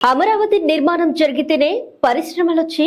అమరావతి నిర్మాణం జరిగితేనే పరిశ్రమలొచ్చి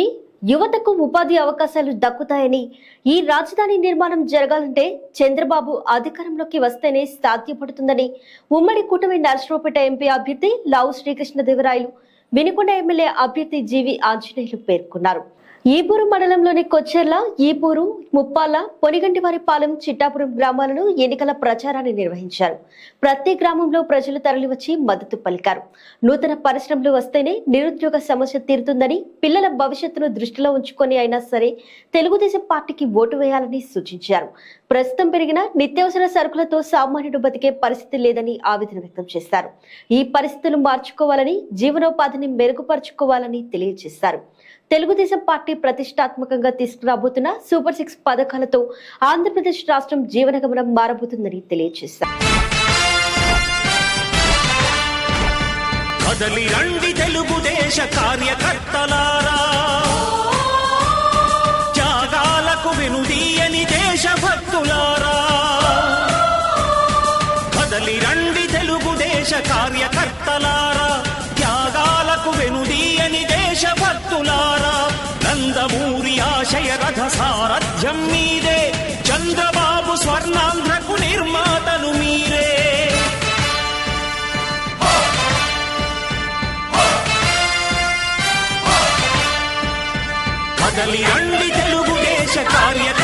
యువతకు ఉపాధి అవకాశాలు దక్కుతాయని ఈ రాజధాని నిర్మాణం జరగాలంటే చంద్రబాబు అధికారంలోకి వస్తేనే సాధ్యపడుతుందని ఉమ్మడి కూటమి నరసరావుపేట ఎంపీ అభ్యర్థి లావు శ్రీకృష్ణదేవరాయలు వినుకొండ ఎమ్మెల్యే అభ్యర్థి జీవి ఆంజనేయులు పేర్కొన్నారు. ఈపూరు మండలంలోని కొచ్చెర్ల ఈపూరు ముప్పాల పొనిగంటివారిపాలెం చిట్టాపురం గ్రామాలను ఎన్నికల ప్రచారాన్ని నిర్వహించారు. ప్రతి గ్రామంలో ప్రజలు తరలివచ్చి మద్దతు పలికారు. నూతన పరిశ్రమలు వస్తేనే నిరుద్యోగ సమస్య తీరుతుందని పిల్లల భవిష్యత్తును దృష్టిలో ఉంచుకొని అయినా సరే తెలుగుదేశం పార్టీకి ఓటు వేయాలని సూచించారు. ప్రస్తుతం పెరిగిన నిత్యావసర సరుకులతో సామాన్యుడు బతికే పరిస్థితి లేదని ఆవేదన వ్యక్తం చేశారు. ఈ పరిస్థితులు మార్చుకోవాలని జీవనోపాధిని మెరుగుపరుచుకోవాలని తెలియజేశారు. తెలుగుదేశం పార్టీ ప్రతిష్టాత్మకంగా తీసుకురాబోతున్న సూపర్ సిక్స్ పథకాలతో ఆంధ్రప్రదేశ్ రాష్ట్రం జీవనగమనం మారబోతుందని తెలియజేశారు. కదలి రండి తెలుగుదేశ కార్యకర్తలారా. త్యాగాలకు వెనుదీయని దేశభక్తులారా. కదలి రండి తెలుగుదేశ కార్యకర్తలారా. దేశభక్తులారా నందమూరి ఆశయ రథ సారథ్యం మీదే చంద్రబాబు స్వర్ణాంధ్రకు నిర్మాతలు మీరే. కదలి రండి తెలుగుదేశ కార్యక్రమం